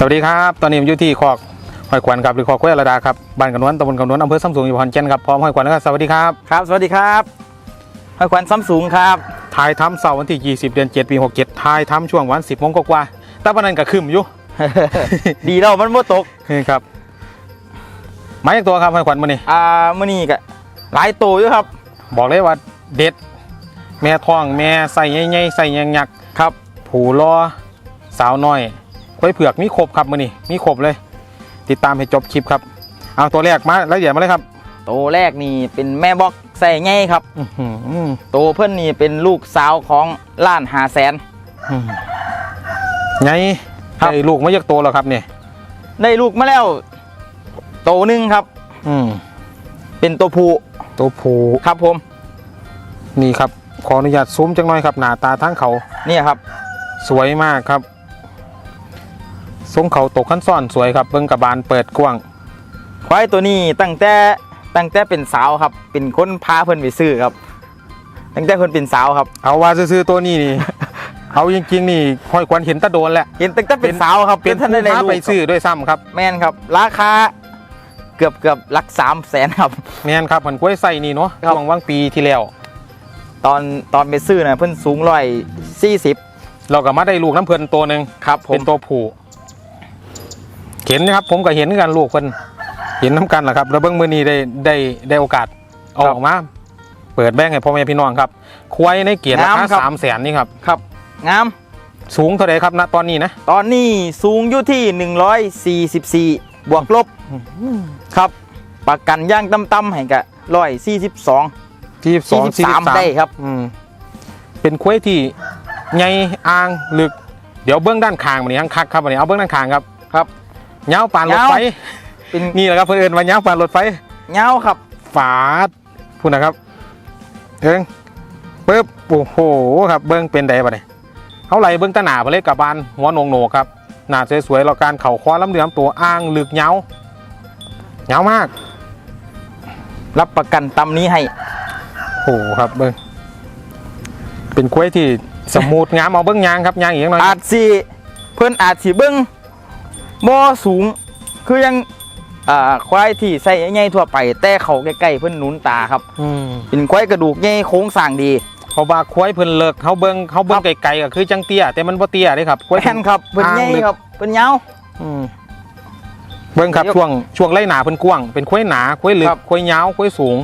สวัสดีครับ ตอนนี้ผมอยู่ที่คอกห้อยขวัญครับหรือคอกกล้วยระดาครับบ้านกำนวนตำบลกำนวนอำเภอซ้ำสูงอยู่ขอนแก่นครับพร้อมห้อยขวัญนะครับสวัสดีครับครับ สวัสดีครับหอยควันซ้ำสูงครับทายทำเสาร์วันที่ 20 เดือน 7 ปี 67ทายทำช่วงวัน 10โมงกว่าๆแต่วันนั้นก็คืมอยู่ ดีแล้วมันบ่ตกนี่ครับหมายจากตัวครับห้อยขวัญมานี่อ่ามื้อนี้ก็หลายตัวอยู่ครับ บอกเลยว่าเด็ด แม่ท้องแม่ใส่ใหญ่ๆใส่ยักษ์ครับๆผูรอสาวน้อย กล้วยเผือกมีครบครับมานี่มีครบเลย ติดตามให้จบคลิปครับเอาตัวแรกมาแล้วเดี๋ยวมาเลยครับ ตัวแรกนี่เป็นแม่บอกใส่ไงครับอื้อหือตัวเพื่อนนี่เป็นลูกสาวของล้านหาแสนอืมไงครับไอ้ลูกไม่ยักโตแล้วครับเนี่ยได้ลูกมาแล้วตัวหนึ่งครับ อืมเป็นตัวผู้ตัวผูครับผม นี่ครับ ขออนุญาตซูมจังหน่อยครับ หน้าตาทั้งเขาเนี่ยครับ สวยมากครับ ทรงเขาตกขั้นซ่อนสวยครับเบิ้งกระบาลเปิดกว้างควายตัวนี้ตั้งแต่ตั้งแต่เป็นสาวครับ เป็นคนพาเพื่อนไปซื้อครับ ตั้งแต่เพื่อนเป็นสาวครับ เอาว่าซื้อๆตัวนี้นี่ เอาจริงๆนี่ห้อยควันเห็นตะโดนแหละเห็นตั้งแต่เป็นสาวครับเป็นท่านผู้ได้พาลูกไปซื้อด้วยซ้ำครับ แม่นครับ ราคาเกือบเกือบหลักสามแสนครับแมนครับผนกล้วยไส้นี่เนาะครับช่วงว่างปีที่แล้ว ตอนตอนไปซื้อนะเพิ่นสูงร้อยสี่สิบเราก็มาได้ลูกน้ำเพลินตัวหนึ่งครับผเป็มนตัวผู้ เห็นนะครับ ผมก็เห็นกันลูกเพิ่นเห็นน้ำกันแหละครับแล้วเบิ้งมือนี้ได้ได้ได้โอกาสเอาออกมา เปิดแบงให้พ่อแม่พี่น้องครับควายในเกียรติราคาสามแสนนี่ครับครับงามสูงเท่าไหรครับณตอนนี้นะ ตอนนี้สูงอยู่ที่ 144 บวกลบครับประกันย่างต่ำๆให้กะร้อยสี่สิบสองที่สองสี่43ได้ครับอืมเป็นควายที่ไงอ่างลึก เดี๋ยวเบื้องด้านข้างมันนี่ยังคักครับมันนี่เอาเบื้องด้านข้างครับครับ เงาวปานรถไฟ เป็นนี่แหละครับเพื่อนว่าเงาวปานรถไฟเงาครับ ฝาดพูดนะครับเอิงปึ๊บโอ้โหครับเบิ้งเป็นไดบ่เนี่ยเขาไหลเบิ้งตาหนาไปเลยกับบานหัวโหนงโหนกครับหนาสวยๆเราการเข่าคว้าลำเดือมตัวอ้างลึกเหงาเหงามาก รับประกันตำนี้ให้โอ้โหครับเบิ้งเป็นกล้วยที่สมูทงามเอาเบิ้งยางครับยางอีกหน่อยอาจสิเพิ่นอาจสิเบิ้ง บ่สูงคือยังอ่าควายที่ใส่ใหญ่ๆทั่วไป แต่เขาใกล้ๆเพิ่นหนุนตาครับ อืมเป็นควายกระดูกใหญ่โค้งสร้างดีเขาบาควายเพิ่นเลิกเขาเบิ้งเขาเบิ้งไกลๆก็คือจังเตี้ยแต่มันบ่เตี้ยเด้ครับกล้วยแม่นครับเพิ่นใหญ่อ้างลึกครับเพิ่นยาว อืมเบิ้งครับยกช่วงช่วงไล่หนาเพิ่นกว้างเป็นควายหนาควายลึกครับ ควายยาวควายสูง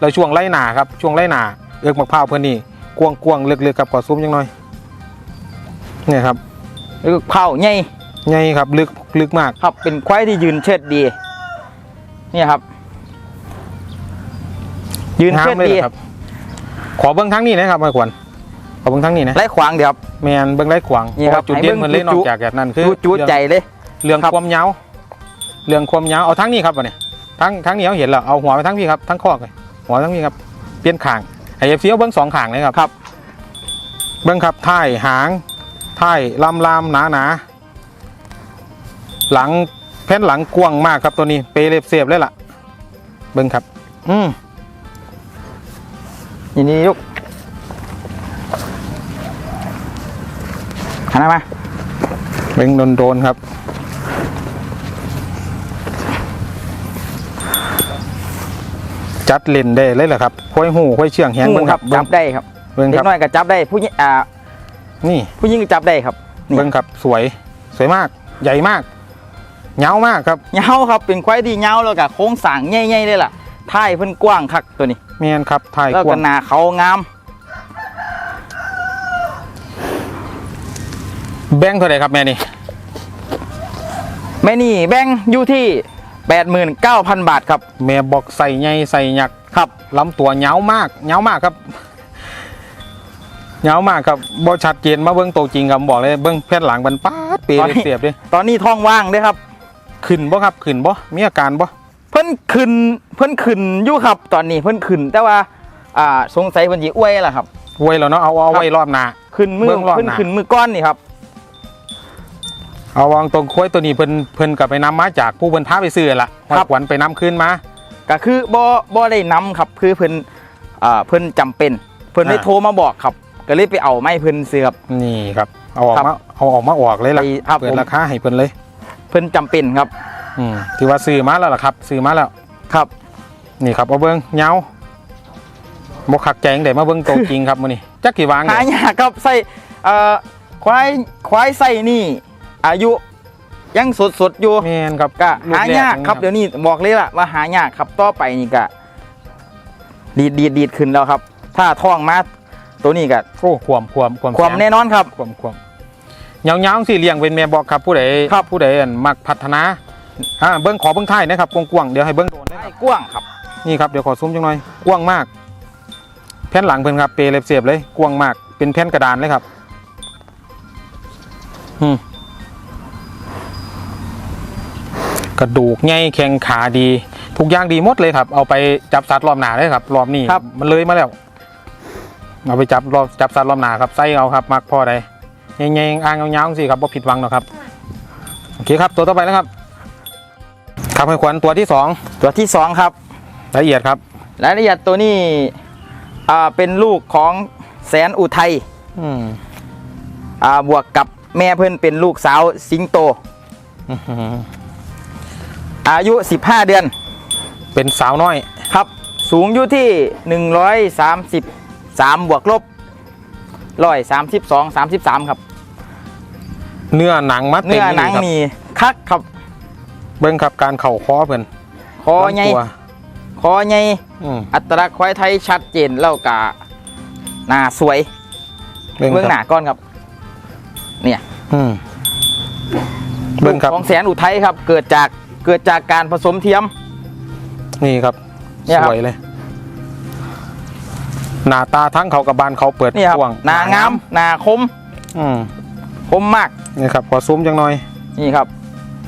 แล้วช่วงไล่หนาครับช่วงไล่หนาเอือกมะพร้าวเพิ่นนี่กว้างกว้างๆลึกๆครับขอซูมยังหน่อยเนี่ยครับหรือเผาใหญ่ ใหญ่ครับลึกลึกมาก ครับเป็นควายที่ยืนเชิดดี เนี่ยครับ ยืนงามเชิดเลยดีเหรอครับ ขอเบิ้งทั้งนี้นะครับไม่ควรขอเบิ้งทั้งนี้นะไล่ขวางเดี๋ยวครับแมนเบิ้งไล่ขวางนี่ครับเพาะว่าจุดเด่นให้เบิ่งเพิ่นเล่นนจุอกจากจากนั้นคือจูจูเรื่องใจเลยเรื่องครับความยาวเรื่องความยาวเอาทั้งนี้ครับวะเนี่ยทั้งทั้งนี้เขาเห็นแล้วเอาหัวไปทั้งพี่ครับทั้งคอกเลยหัวทั้งพี่ครับเปลี่ยนขางไอเอฟซีเอาเบิ้งสองขางเลยครับครับ เบิ้งครับท้ายหางท้ายลำลำหนาหนา หลังแผ่นหลังกว้างมากครับตัวนี้เปเรียบเสียบเลยล่ะ เบิ้งครับ อืมนี่นี่ยกหันหน้ามาเบิ้งโดนๆครับ จัดเล่นได้เลยเหรอครับค่อยหูค่อยเชื่องแหงงูเบิ้งคครัรับบจับได้ครับเบิ้งเด็คกรับน้อยก็จับได้ผู้หญิงอ่านี่ผู้หญิงก็จับได้ครับ นี่ เบิ้งครับสวยสวยมากใหญ่มาก เหงามากครับเงาครับเป็นควายที่เงาแล้วก็โค้งสร้างใหญ่ๆเลยล่ะท้ายเพิ่นกว้างคักตัวนี้เมียนครับถ่ายแล้วกก็ว้างหน้าเขางาม แบงค์เท่าไหร่ครับแม่นี่แม่นี่แบงค์อยู่ที่89,000 บาทครับ แม่บอกใส่ใหญ่ใส่หยักครับลำตัวเหงามากเหงามากครับเหงามากครับบอชัดเจนมาเบิ้งตัวจริงครับบอกเลยเบิ้งแผ่นหลังมันป๊าดเปรีตอนนี้เสียบๆดิตอนนี้ท้องว่างเด้อครับ ขึ้นบ่ครับขึ้นบ่มีอาการบ่เพิ่นขึ้นเพิ่นขึ้นอยู่ครับตอนนี้เพิ่นขึ้น แต่ว่าอ่าสงสัยเพิ่นสิอ้วยล่ะครับไว้แล้วเนาะเอาเอาไว้รอบหน้าขึ้นมือเบิ่งรอบหน้าเพิ่นขึ้นมือก้อนนี่ครับ เอาวางตรงค้อยตัวนี้เพิ่นเพิ่นกลับไปนำมาจากผู้เพิ่นท้าไปซื้อละครับขวัญไปนำคืนมา ก็คือบ่บ่ได้นำครับคือเพิ่นอ่าเพิ่นจำเป็น เพิ่นได้อ่า โทรมาบอกครับ ก็เลยไปเอาไม้เพิ่นซื้อครับ นี่ครับ เอาออกครับมาเอาออกมาออกเลยล่ะไปครับเปิดผมราคาให้เพิ่นเลย เพิ่นจำเป็นครับ อืมถือว่าซื้อมาแล้วล่ะครับซื้อมาแล้ว ครับ นี่ครับเอาเบิ้งเหงาบกขักแจงเดี๋ยวมาเบิ้งโตวจริงครับมื้อนี้จักกี่วางหาเนี่ยยากครับใส่เอ่อควายควายใส่นี่ อายุยังสดสดๆอยู่แม่นครับก็ลูกหาแรยากครับนี่เดี๋ยวนี้บอกเลยล่ะว่าหายากครับต่อไปนี่ก็ดีดดีดดีดขึ้นแล้วครับ ถ้าท้องมาตัวนี้ก็โอ้ความความความความแข็งแน่นอนครับความความ เหงาๆสิเลี้ยงเป็นแม่บอกครับผู้ใดครับผู้ใดอั่นมักพัฒนาอ่าเบิ้งขอเบิ้งท้ายนะครับกว้างๆเดี๋ยวให้เบิ้งโดนนะครับไอ้กว้างครับนี่ครับเดี๋ยวขอซูมจังหน่อยกว้างมาก แผ่นหลังเพิ่นครับเปรเล็บเสียบเลยกว้างมากเป็นแผ่นกระดานเลยครับอืมกระดูกใหญ่แข็งขาดี ทุกอย่างดีหมดเลยครับ เอาไปจับสัตว์รอบหนาเลยครับรอบนี้ครับมันเลยมาแล้วเอาไปจับรอบจับสัตว์รอบหนาครับไส้เอาครับมักพอใด ใหญ่ๆอ่างเงาๆสิครับบ่ผิดหวังหรอกครับโอเคครับตัวต่อไปแล้วครับครับให้ขวัญตัวที่สองตัวที่สองครับละเอียดครับ รายละเอียดตัวนี้อ่าเป็นลูกของแสนอุทัยอืมอ่าบวกกับแม่เพื่อนเป็นลูกสาวสิงโต อื้อหืออายุ 15 เดือนเป็นสาวน้อย ครับ สูงอยู่ที่ 133 บวกลบ ร้อยสามสิบสองสามสิบสามครับ เนื้อหนังมัดเนื้อหนังครับนี่คักครับ เบิ้งครับการเข่าคอเพิ่นคอใหญ่ลำตัวคอใหญ่อืมอัตลักษณ์ควายไทยชัดเจนแล้วกะหน้าสวยเบิ้งเบื้องคหรัน้าก้อนครับ เนี่ยอืมเบิ้งครับของแสนอุทัยครับ เกิดจากเกิดจากการผสมเทียม นี่ครับเนี่ยสครับวยเลย หน้าตาทั้งเขากับบานเขาเปิดนี่ครับกว้างหน้างามหน้าคมอืมคมมากนี่ครับขอซูมจังหน่อยนี่ครับ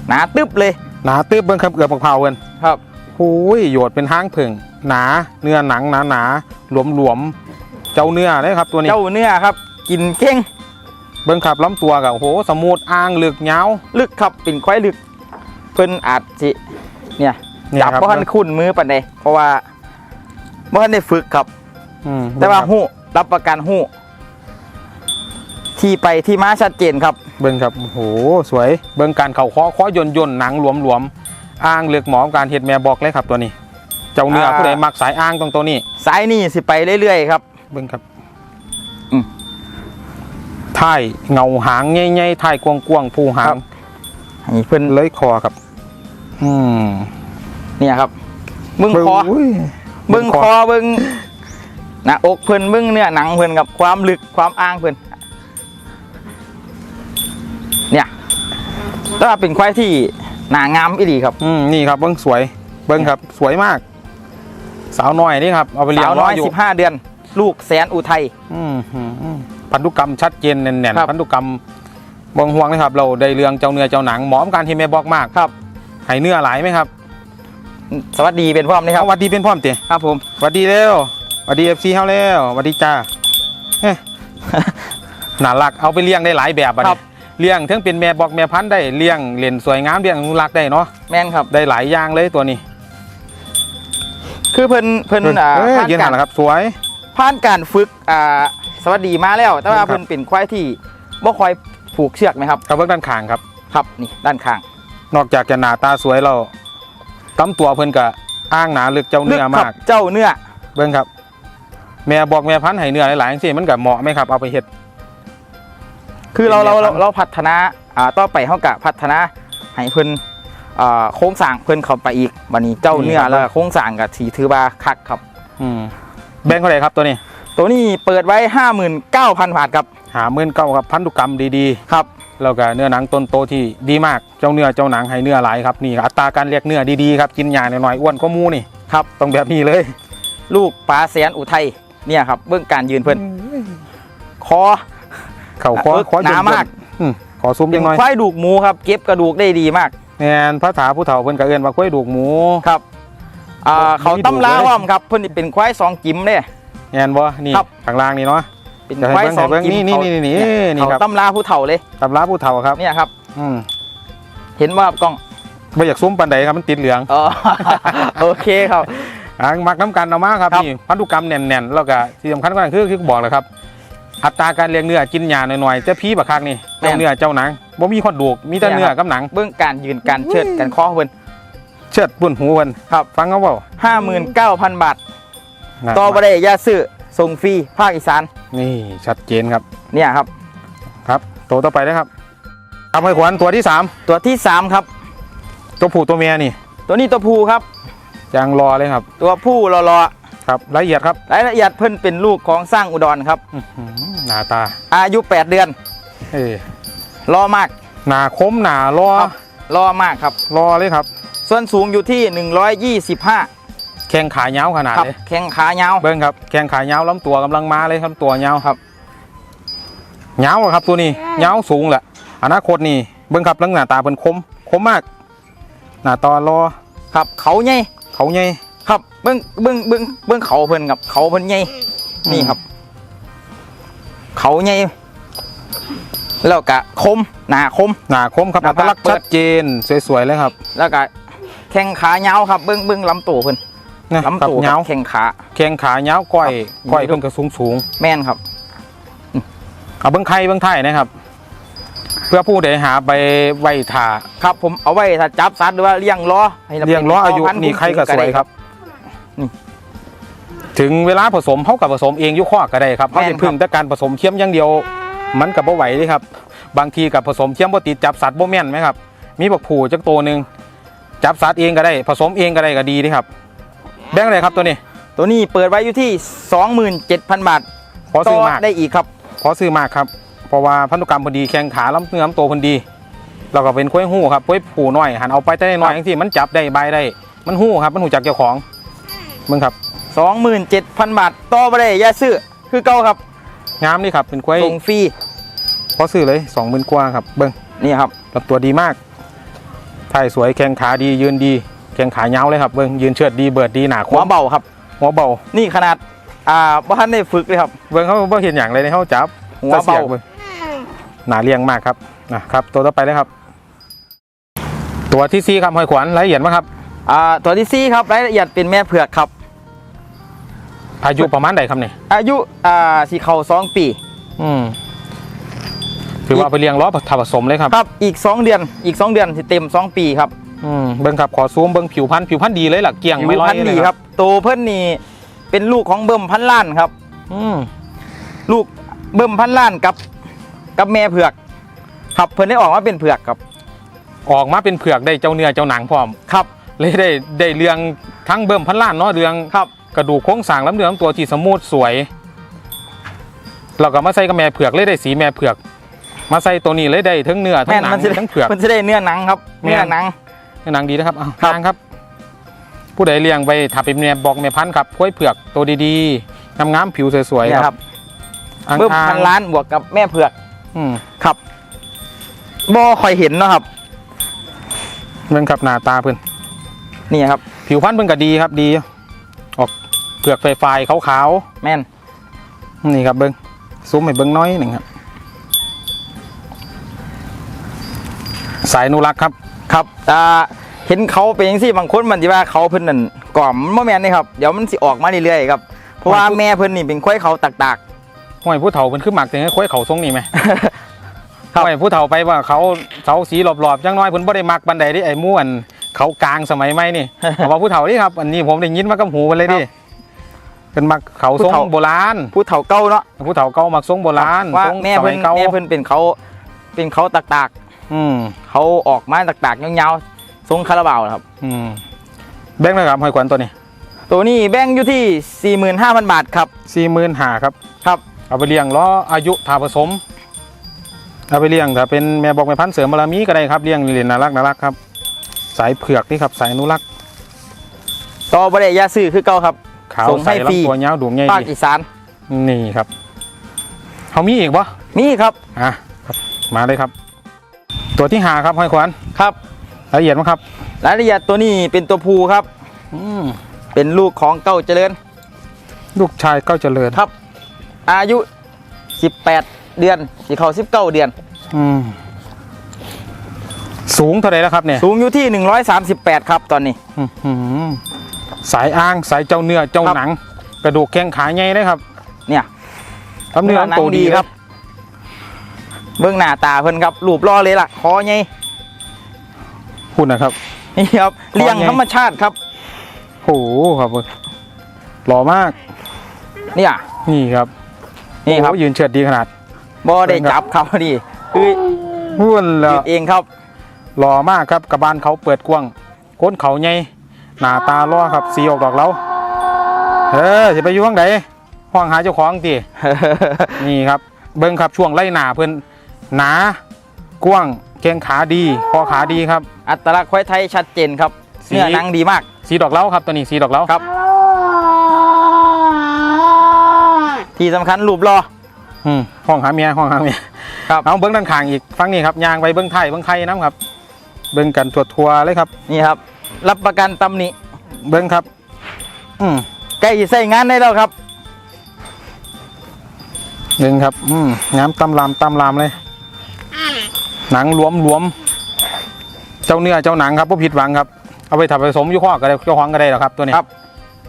หนาตึ๊บเลย หนาตื้อเบิ้งครับเกือบบักเผาเพิ่นครับหูยโยดเป็นห้างผึ่งหนาเนื้อหนังหนาหนาหลวมหลวมๆเจ้าเนื้อเลยครับตัวนี้เจ้าเนื้อครับ กินเก่งเบิ้งครับลำตัวกับโอ้โหสมูทอ่างลึกยาวลึกครับเป็นควายลึก เพิ่นอาจสิเนี่ยเนี่ยจับครับบ่ทันคุ้นมือปานใดเพราะว่าบ่ทันได้ฝึกครับ อืมแต่ว่าเบิ่งครับหู้รับประกันหู้ที่ไปที่มาชัดเจนครับ เบิ้งครับโอ้โหสวยเบิ้งการเข่าคอคอยนยนๆหนังหลวมหลวมๆอ่างเลือกหมอการเห็ดแม่บอกเลยครับตัวนี้ เจ้าเนื้ออ่า ผู้ใดมักสายอ่างตรงตัวนี้ สายนี่สิไปเรื่อยๆครับ เบิ้งครับอืมท้ายเงาหางใหญ่ๆท้ายกว้างๆผู้หาครังบ ให้เพิ่นเลยคอครับ อืมเนี่ยครับเบิ่งคอเบิ่งเบิ่งคอเบิ่ง หน้าอกเพิ่นเบิ่งเนื้อหนังเพิ่นกับความลึกความอ้างเพิ่นเนี่ยถ้าเป็นควายที่หน้างามอีหลีครับ อืมนี่ครับเบิ้งสวย เบิ้งครับ สวยมาก สาวน้อยนี่ครับเอาไปเลี้ยสางวน้อยอยู่15เดือน ลูกแสนอุทัยอืมอืมอืมพันธุกรรมชัดเจนแน่นครับๆพันธุกรรมบองห่วงนะครับ เราได้เรื่องเจ้าเนื้อเจ้าหนังหมอมการที่แม่บอกมากครับให้เนื้อหลายไหมครับ สวัสดีเป็นพร้อมนะครัเอาบหวัดดีเป็นพร้อมเตะครับผมหวัดดีเร็ว หวัดดีเอฟซีเฮาแล้วหวัดดีจ้าเฮ้ยน่ารักเอาไปเลี้ยงได้หลายแบบอะครัเนี่ยบเลี้ยงทั้งเป็นแม่บอกแม่พันธุ์ได้เลี้ยงเล่นสวยงามเลี้ยงอนุรักษ์ได้เนาะแม่นครับ ได้หลายอย่างเลยตัวนี้คือเพิ่นเพิ่นอ่าเอ้ยผ่านยืนกาหันรนะครับ สวย ผ่านการฝึกอ่าสวัสดีมาแล้ว แต่ว่าครับ เพิ่นเป็นควายที่บ่ค่อยผูกเชือกไหมครับ กระเบื้องด้านข้างครับ ครับนี่ด้านข้าง นอกจากจะหน้าตาสวยเราตำตัวเพิ่นก็อ้างหนาลึกเจ้าเนื้อลึมากครับเจ้าเนื้อ เบิ่งครับ แม่บอกแม่พันธุ์ให้เนื้อหลายๆจังซี่มันก็เหมาะไหมครับเอาไปเฮ็ด คือเราเป็นเราแนวเราทางเราพัฒนาอ่าต่อไปเฮากะพัฒนาให้เพิ่นอ่าโครงสร้างเพิ่นเข้าไปอีกบัดนี้เจ้าเนื้อแล้วก็โครงสร้างก็สิถือว่าคักครับ อืมแบ่งเท่าไหร่ครับตัวนี้ตัวนี้เปิดไว้ 59,000บาทครับหาหมื่นเก้าครับพันธุกรรมดีครับๆแล้วก็เนื้อหนังต้นโตที่ดีมากเจ้าเนื้อเจ้าหนังให้เนื้อหลายครับนี่อัตราการเรียกเนื้อดีๆครับกินยาหน่อยๆอ้วนก็มูนี่ครับต้องแบบนี้เลย ลูกปลาแสนอุทัย เนี่ยครับเบื้องการยืนเพิ่นคอเข่าคอเอิกคอหนามากอืมขอซุ้มเป็ยันงหน่อยควายดูกหมูครับเก็บกระดูกได้ดีมากแมนพระถาผู้เฒ่าเพิ่นก็เอิ้นว่าควายดูกหมูครับอ่าเขามีดูตำราเลยว่อมครับเพิ่นนี่เป็นควายสองจิ๋มเด้แมนบ่นี่ครับข้างล่างนี่เนาะเป็นเดี๋ยวให้ควายเบิ่งสองให้เบิ่งจิ๋มนี่เขานี่นี่เยนี่ครับเขาตำราผู้เฒ่าเลยตำราผู้เฒ่าครับเนี่ยครับอืมเห็นว่าครับกล้องบ่อยากซุ้มปันใดครับมันติดเหลืองอ๋อโอเคครับ อ่ามักน้ำกันเอามาครับครับ นี่พันธุกรรมแน่นๆแล้วก็ที่สำคัญก็คือคือบอกเลยครับ อัตราการเลี้ยงเนื้อกินหญ้าหน่อยๆจะพีบักคักนี่แม่เจ้านเนื้อเจ้าหนังบ่มีคนดูกมีแต่เนี่ยเนื้อครับกับหนัง เบื้องการยืนการเชิดการเคอเพิ่น เชิดปุ่นหูเพิ่นครับ ฟังเขาเปล่าห้าหมื่นเก้าพันบาทนะต่อบ่ได้ยาซื้อส่งฟรีภาคอีสานนี่ชัดเจนครับเนี่ยครับ ครับ ตัวต่อไปนะครับทำให้ขวัญตัวที่สามตัวที่สามครับ ตัวผู้ตัวเมียนี่ ตัวนี้ตัวผู้ครับ ยางรอเลยครับ ตัวผู้รอครับละเอียดครับๆรายละเอียดเพิ่นเป็นลูกของสร้างอุดรครับอื้อหือหน้าตา อายุ 8 เดือนเอ้ยรอมากหน้าคมหน้ารอครับรอมากครับ รอเลยครับ ส่วนสูงอยู่ที่ 125 แข้งขายาวขนาดครับเลยแข้งขายาวเบิ้งครับแข้งขายาวลำตัวกำลังมาเลยครับตัวยาวครับยาวอะครับตัวนี้ยาวสูงแหละอนาคตนี่เบิ้งครับลักษณะตาเป็นคมคมมากหน้าตารอครับเขาใหญ่ เขาใหญ่ครับเบิ้งเบิ้งเบิ้งเบิ้งเขาเพิ่นครับ เขาเพิ่นใหญ่นี่ครับ เขาใหญ่แล้วก็คมหน้าคมหน้าคมครับหน้าอัตลักษณ์เปิดชัดเจนสวยๆเลยครับ แล้วก็แข้งขายาวครับเบิ้งเบิ้งลำตัวเพิ่นนะครับลำตัวคยารัวบแข้งขาแข้งขายาวก้อยครับก้อยเพิ่นก็สูงสูงแม่นครับๆเอาเบิ้งไข่เบิ้งไทยนะครับ เพื่อผู้ใดหาไปไว้ถ่าครับผมเอาไว้ถ้าจับสัตว์หรือว่าเลี้ยงล้อให้ราเลี้ยงล้ออายุป็นี่ไข่ก็สวยครับนี่ถึงเวลาผสมเขากับผสมเองอยุข้อก็ได้ครับเขาแม่นจะครับพึ่งแต่การผสมเทียมอย่างเดียว มันกับบ่ไหวเลยครับ บางทีกับผสมเทียมบ่ติดจับสัตว์บ่แม่นไหมครับ มีบักผูจักตัวหนึ่งจับสัตว์เองก็ได้ ผสมเองก็ได้ก็ดีเด้ครับ แบ่งเลยครับตัวนี้ ตัวนี้เปิดไว้อยู่ที่ 27,000 บาทขอซื้อมากได้อีกครับ ขอซื้อมากครับ เพราะว่าพันธุกรรมพอดีแข้งขาลำเนื้อลำตัวพอดีเราก็เป็นกล้วยหู้ครับกล้วยผูน้อยหันเอาไปแต่น้อยอย่างที่มันจับได้ใบได้ มันหู้ครับมันหูจักเจ้าของมึงครับ27,000บาทต่อบ่ได้อย่าซื้อคือเก่าครับงามนี่ครับเป็นกล้วยส่งฟรีขอซื้อเลยสองหมื่นกว่าครับเบิ้งนี่ครับลำตัวดีมากถ่ายสวยแข้งขาดียืนดีแข้งขายาวเลยครับเบิ้งยืนเชิดดีเบิดดีหนาคหัวมเบาครับ หัวเบานี่ขนาดอ่าบ่ทันได้ฝึกเลยครับเบิ้งเขาบ่เห็นอย่างเลยในเขาจับหัวเบาจะสียบิ่ง หนาเรียงมากครับนะครับตัวต่อไปเลยครับ ตัวที่สี่ครับหอยขวัญละเอียดมากครับอ่าตัวที่สี่ครับรายละเอียดเป็นแม่เผือกครับ อายุประมาณใดครับเนี่ยอายุอ่าสีเขาสองปีอืมถือว่าเอาไปเลี้ยงล้อถ้าผสมเลยครับครับอีก2เดือนอีก2เดือนสิเต็ม2ปีครับอืมเบิ้งครับขอซูมเบิ้งผิวพันธุ์ผิวพันธุ์ดีเลยหลักเกี่ยงผิวไม่ร้อยพันธุ์เลดียครับโตเพิ่นนี่เป็นลูกของเบิ่มพันล้านครับ อืมลูกเบิ่มพันล้านกับ กับแม่เผือก ครับเพิ่นได้ออกมาเป็นเผือกครับ ออกมาเป็นเผือกได้เจ้าเนื้อเจ้าหนังพร้อมครับเลยได้ได้เรื่องทั้งเบิ่มพันล้านเนาะเรื่องครับกระดูกโครงสร้างลำเนื้อลำตัวที่สมูทสวยเราก็มาใส่กับแม่เผือกเลยได้สีแม่เผือก มาใส่ตัวนี้เลยได้ทั้งเนื้อทั้แม่งนหนัมันงสิได้ทั้งเผือกมันสิได้เนื้อหนังครับแม่นเนื้อหนังหนังดีนะครับอ้าวครับทางครับ ผู้ใดเลี้ยงไปถ้าเป็นแม่บอกแม่พันธุ์ครับกล้วยเผือกตัวดีๆงามๆผิวสวยเนี่ยๆคครัรับบอ่างเบิ่มทางพันล้านบวกกับแม่เผือก อืมครับบ่ค่อยเห็นเนาะครับเบิ่งครับหน้าตาเพิ่นนี่ครับ ผิวพรรณเพิ่นก็ดีครับดี ออกเผือกไฟๆขาวแม่นๆนี่ครับเบิ่งซูมให้เบิ่งน้อยหนึ่งครับ สายอนุรักษ์ครับ ครับอ่าเห็นเขาเป็นจังซี่บางคนมันสิว่าเขาเพิ่นนั่นกล่อมบ่แม่นนี่ครับเดี๋ยวมันสิออกมาเรื่อยๆครับเพราะว่าแม่เพิ่นนี่เป็นควายเขาตาก ห้อยผู้เฒ่าเป็นคือหมักถึงให้ค้อยเขาทรงนี่ไหมครับห้อยผู้เฒ่าไปว่าเขาเสาสีหลอบๆจังน้อยเพิ่นบ่ได้มักบันไดที่ไอ้ม่วนเขากลางสมัยใหม่นี่เอาว่าผู้เฒ่านี่ครับอันนี้ผมได้ยินมากับหูมันเลยดิเป็นมักเขาทรงผู้เฒ่าโบราณๆผู้เฒ่าเก่าเนาะผู้เฒ่าเก่ามักทรงโบราณว่าทรงแม่สเพิ่มันยเก่าแม่เพิ่นเป็นเขาเป็นเขาตากอืมๆเขาออกมาตากๆยาวๆทรงคาราบาวครับ อืมแบ่งเลยครับห้อยขวัญตัวนี้ ตัวนี้แบ่งอยู่ที่ 45,000 บาทครับสี่หมื่นหาครับครับ เอาไปเลี้ยงล้ออายุทาผสม เอาไปเลี้ยงถ้าเป็นแม่บอกแม่พันธุ์เสริมบารมีก็ได้ครับเลี้ยงเรียนน่ารักน่ารักครับ สายเผือกนี่ครับสายอนุรักษ์ต่อบ่ได้อยาซื้อคือเก่าครับขาวส่งให้ใสฟรีลำตัวยาวดูงใหญ่ภาคดีอีสานนี่ครับเขามีอีกปะมีครับอะครับมาเลยครับ ตัวที่หาครับห้อยขวัญครับละเอียดมั้งครับรายละเอียดตัวนี้เป็นตัวผู้ครับ อืมเป็นลูกของเก้าเจริญ ลูกชายเก้าเจริญครับ อายุ 18 เดือนสิเข้า19 เดือน อืมสูงเท่าไหรแล้วครับเนี่ยสูงอยู่ที่ 138 ครับตอนนี้ อื้อหือสายอ้างสายเจ้าเนื้อเจ้าครับ หนัง กระดูกแข้งขาใหญ่เลยครับเนี่ย ทำเนื้อหนังโตดีดีคครัรับบเบื้องหน้าตาเพิ่นครับรูปรอเลยล่ะคอใหญ่พูดนะครับ นี่ครับคอใหญ่เลี้ยงธรรมชาติครับโอ้โหครับหล่อมากเนี่ยนี่ครับ นี่ครับโอ้ยืนเฉิดดีขนาดบ่ได้จับครับพอดีคือพูดแล้หวยุดเองครับหล่อมากครับกระบาลเขาเปิดกว้างก้นเขาใหญ่หน้าตาล่อครับสีออกดอกแล้วเออจะไปอยู่ห้องไหนห้องหาเจ้าของตีนี่ครับ เบิ้งครับช่วงไล่หนาเพื่อนหนากว้างแกงขาดีคอขาดีครับ อัตลักษณ์ควายไทยชัดเจนครับสีเนื้อหนังดีมาก สีดอกเล้าครับตัวนี้สีดอกเล้าครับ ที่สำคัญรูปรออืมห้องหาเมียห้องหาเมียครับเอาเบิ้งด้านข้างอีกฟังนี่ครับยางไปเบิ้งไทยเบิ้งไทยน้ำครับ เบิ้งกันทัวร์ๆเลยครับนี่ครับ รับประกันตำหนิเบิ้งครับ อืมใกล้จะใช้งานได้แล้วครับเบิ้งครับ อืมงามตำลามตำลามเลย หนังหลวมหลวม เจ้าเนื้อเจ้าหนังครับผู้ผิดหวังครับเอาไปทำผสมอยี่ห้อก็ได้เจ้าของก็ได้หรอกครับตัวนี้ครับ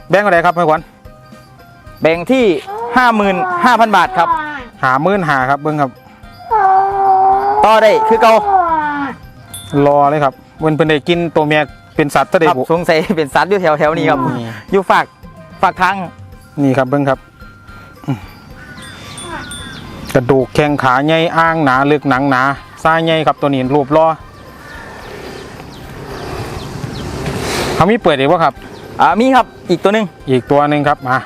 แบ่งก็ได้ครับไม่ขวัญแบ่งที่ 55,000 บาทครับ หาหมื่นหาครับเบิ้งครับ ต่อได้คือเก่ารอเลยครับเพิ่นเพิ่นได้กินตัวเมียเป็นสัตว์ตะเดครับบุสงสัยเป็นสัตว์อยู่แถวแถวๆนี้ครับนี่อยู่ฝากฝากทางนี่ครับเบิ้งครับอืมกระดูกแข้งขาใหญ่อ้างหนาลึกหนังหนาซ่าใหญ่ครับตัวนี้รูปรอเขามีเปิดอีกวะครับ อ่ามีครับอีกตัวหนึ่งอีกตัวหนึ่งครับมา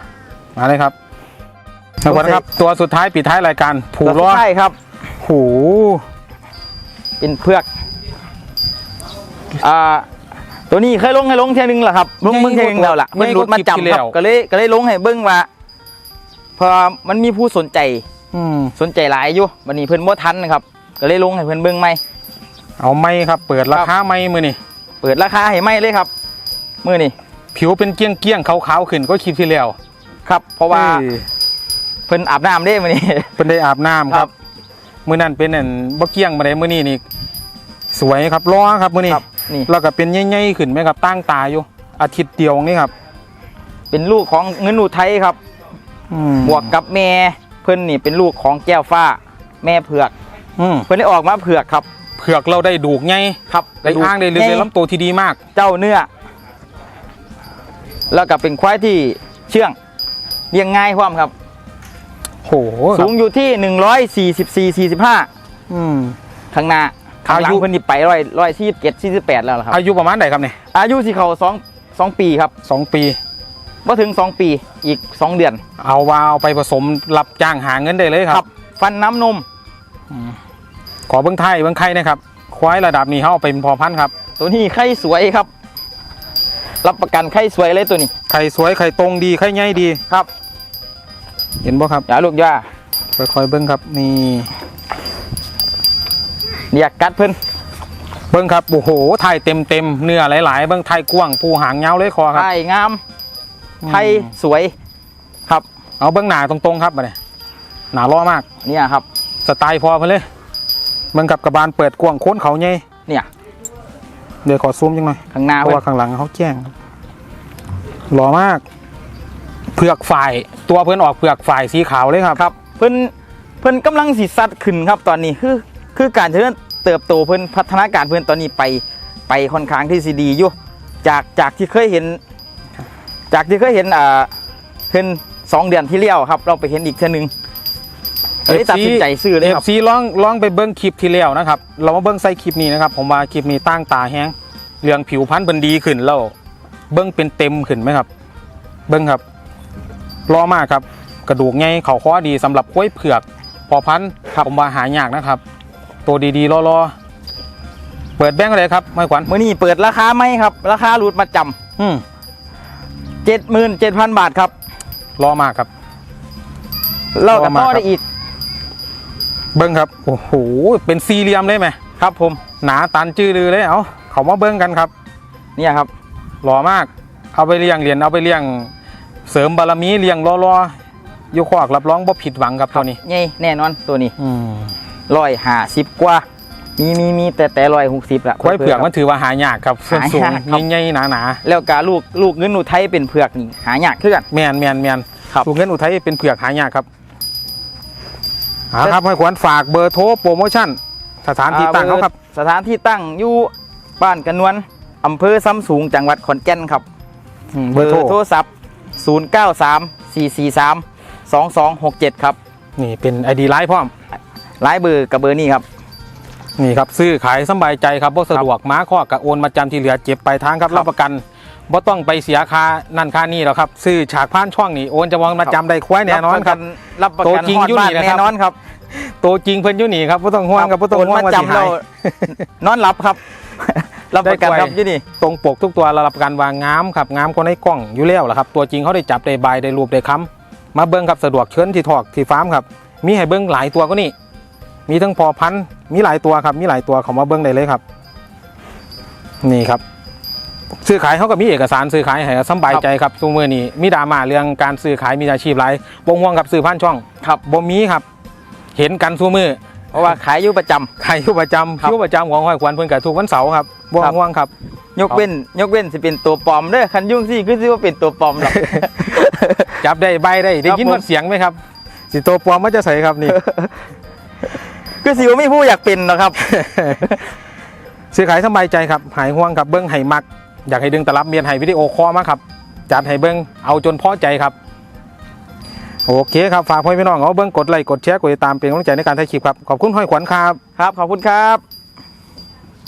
มาเลยครับ ทุกคนครับตัวสุดท้ายปิดท้ายรายการผูตัวล้สุอดท้ายครับหูเป็นเพือกอ่าตัวนี้เคยลงให้ลงเที่ยหนึงแหละครับลงเบิ่งเที่ยหนึงแล้วล่ะมันหลุดมาจำครับก็เลยก็เลยลงให้เบิ้งว่าเพอมันมีผู้สนใจอืมสนใจหลายอยู่วันนี้เพิ่นบ่ทันนะครับ ก็เลยลงให้เพิ่นเบิ่งใหม่เอาไม่ครับ เปิดราคาไม่มือนี่เปิดราคาให้ใหม่เลยครับมื้อนี้ผิวเป็นเกี้ยงเกี้ยงๆขาวๆขึ้นก็คลิปที่แล้วครับ เพราะว่า เออเพิ่นอาบน้ำเด้มื้อนี้เป็นได้อาบน้ำคครัรับ บมือนั่นเป็นอันบ่เกี้ยงมาได้มือนี่นี่สวยครับล้อครับมือนี่ครับนี่แล้วก็เป็นใหญ่ๆขึ้นไหมครับตั้งตาอยู่ อาทิตย์เดียวนี่ครับเป็นลูกของเงินอุทัยครับ อืมบวกกับแม่เพิ่นนี่เป็นลูกของแก้วฟ้า แม่เผือก อืมเพิ่นได้ออกมาเผือกครับเผือกเราได้ดูกไงครับได้อ้างได้เลยได้ลำตัวที่ดีมาก เจ้าเนื้อ แล้วก็เป็นควายที่เชื่องเลี้ยงง่ายความครับ โหครัสูบงอยู่ที่ 144 45อืมข้างหน้าข้างหลังอายุเพิ่นนี่ไปร้อยร้อยสี่เจ็ดสี่สิบแปดแล้วล่ะครับ อายุประมาณไหนครับเนี่ยอายุสิเขาสองสองปีครับสองปีว่าถึงสองปีอีกสองเดือน เอาวาเอาไปผสมรับจ้างหาเงินได้เลยครับ ฟันน้ำนมขอเบิ้งไทยเบิ้งไข่นะครับ ควายระดับนี้เขาเอาไปเป็นพอพันธุ์ครับ ตัวนี้ไข่สวยครับ รับประกันไข่สวยเลยตัวนี้ ไข่สวยไข่ตรงดีไข่ใหญ่ดีครับ เห็นบ่ครับอย่าลูกย่าค่อยๆเบิ้งครับนี่เรียกกัดเพิ่นเบิ้งครับโอ้โหไทยเต็มเต็มๆเนื้อหลายๆเบิ้งไทยกว้างผู้หางยาวเลยคอครับไข่งามไข่สวยครับ เอาเบิ้งหนาตรงๆครับมาเนี่ยหนาล้อมากเนี่ยครับสไตล์พอเพิ่นเลยเบิ้งกับกระบาลเปิดกว้างโค้นเขาใหญ่เนี่ยเดี๋ยวขอซูมจังหน่อยข้างหน้าเพราะเพิ่นว่าข้างหลังเขาแจ้งครับหล่อมาก เผือกฝ่ายตัวเพิ่นออกเผือกฝ่ายสีขาวเลยครับครับ เพิ่นเพิ่นกำลังสิสัดขึ้นครับตอนนี้คือคือการเจริญเติบโตเพิ่นพัฒนาการเพิ่นตอนนี้ไปไปค่อนข้างที่สิดีอยู่จากจากที่เคยเห็น จากที่เคยเห็นอ่าเพิ่นสองเดือนที่เลี้ยวครับ เราไปเห็นอีกเท่อนึงเลยตัดสินใจซื้อเลยเอคฟรับซีลองลองไปเบิ้งคลิปที่แล้วนะครับ เรามาเบิ้งใส่คลิปนี้นะครับ ผมว่าคลิปนี้ตั้งตาแห้งเรื่องผิวพรรณเป็นดีขึ้นแล้ว เบิ้งเป็นเต็มขึ้นไหมครับ เบิ้งครับ รอมากครับ กระดูกไงเขาข้อดีสำหรับค้อยเผือกพอพันธุ์ผมว่าหายากนะครับ ตัวดีๆรอๆเปิดแบงค์อะไรครับไม่ขวัญมื่อนี้เปิดราคาไหมครับ ราคารูดมาจอืมำเจ็ดหมื่นเจ็ดพันบาทครับรอมากครับเรากับรอมาต่อครับได้อีก เบิ้งครับโอ้โหเป็นสี่เหลี่ยมเลยไหมครับ ผมหนาตันจื้อลือเลยเอาเขามาเบิ้งกันครับ เนี่ยครับหล่อมากเอาไปเลี้ยงเหรียญเอาไปเลี้ยง เสริมบารมีเลี้ยงรอรอๆอยู่ขวากรับรองบ่ผิดหวังครับตัวนี้นี่แน่นอนตัวนี้อืมร้อยห้าสิบกว่า มีมีมีแต่แต่ร้อยหกสิบละควายเผือกมันถือว่าหายากครับส่วนสูงหายากครับใหญ่ๆหนาแล้วกาลูกลูกเงินอุทัยเป็นเผือกนี่หายากขึ้นกันๆแมนแมนแมนครับถูกเงินอุทัยเป็นเผือกหายากครับอ่าครับให้ขวัญฝากเบอร์โทรโปรโมชั่น สถานที่ตั้งเขาครับ สถานที่ตั้งอยู่บ้านกระนวนอำเภอซ้ำสูงจังหวัดขอนแก่นครับอืมเบเบออร์ร์โทรโทรศัพท์ 093 443 2267 ครับ นี่เป็นไอดีไลน์พร้อมหลายเบอร์กับเบอร์นี้ครับ นี่ครับซื้อขายสำบายใจครับบ่สะดวกม้าข้อกะโอนมาจำที่เหลือเจ็บไปลายทางครับครับรับประกันบ่ต้องไปเสียค่านั่นค่านี่หรอกครับซื้อฉากผ่านช่องนี่โอนจะวางมาจำได้ควายแน่นอนครับรับประตัวกันจริงฮอดอยู่บ้านี่นนะครับแน่นอนครับตัวจริงเพิ่นอยู่นี่ครับบ่ต้องห่วงครับบ่ต้องห่วงโอนว่ามาสิจำหาเรายนอนหลับครับ รับประกันได้ครับไกวอยู่นี่ตรงปกทุกตัวเรารับประกันว่างามครับงามกว่าในกล้องอยู่แล้วล่ะครับ ตัวจริงเขาได้จับได้บายได้รูปได้ค้ำมาเบิ้งครับสะดวกเชิญที่ถอกที่ฟาร์มครับ มีให้เบิ้งหลายตัวก็นี่ มีทั้งพอพันธุ์มีหลายตัวครับ มีหลายตัวเขามาเบิ้งได้เลยครับ นี่ครับ ซื้อขายเขาก็มีเอกสารซื้อขายให้สำบายใจครับซูมือนี้มีดราม่าเรื่องการซื้อขายมีอาชีพหลายบ่งห่วงกับซื้อพันช่องครับบ่มีครับ เห็นกันซูมือ เพราะว่าขายอยู่ประจำ ขายอยู่ประจำครับคิวประจำของห้อยขวัญเพิ่นกับทุกวันเสาร์ครับบ่ครับห่วงครับ ยกเว้น ยกเว้นสิเป็นตัวปลอมเด้อคันยุ่งสิคือสิว่าเป็นตัวปลอมหรอก จับได้ใบได้ได้ยินครับผม ว่าเสียงไหมครับ สิโตปลอมมันจะใส่ครับนี่ คือสิว่าไม่ผู้อยากเป็นหรอกครับ ซื้อขายสบายใจครับ หายห่วงครับเบิ้งไห้มัก อยากให้ดึงตลับเมียนไห้วิดีโอคอลมาครับ จัดให้เบิ้งเอาจนพอใจครับ โอเคครับ ฝากพ่อพี่น้องเอาเบิ้งกดไลค์กดแชร์กดติดตามเป็นกำลังใจในการถ่ายคลิปครับ ขอบคุณห้อยขวัญครับ ครับ ขอบคุณครับ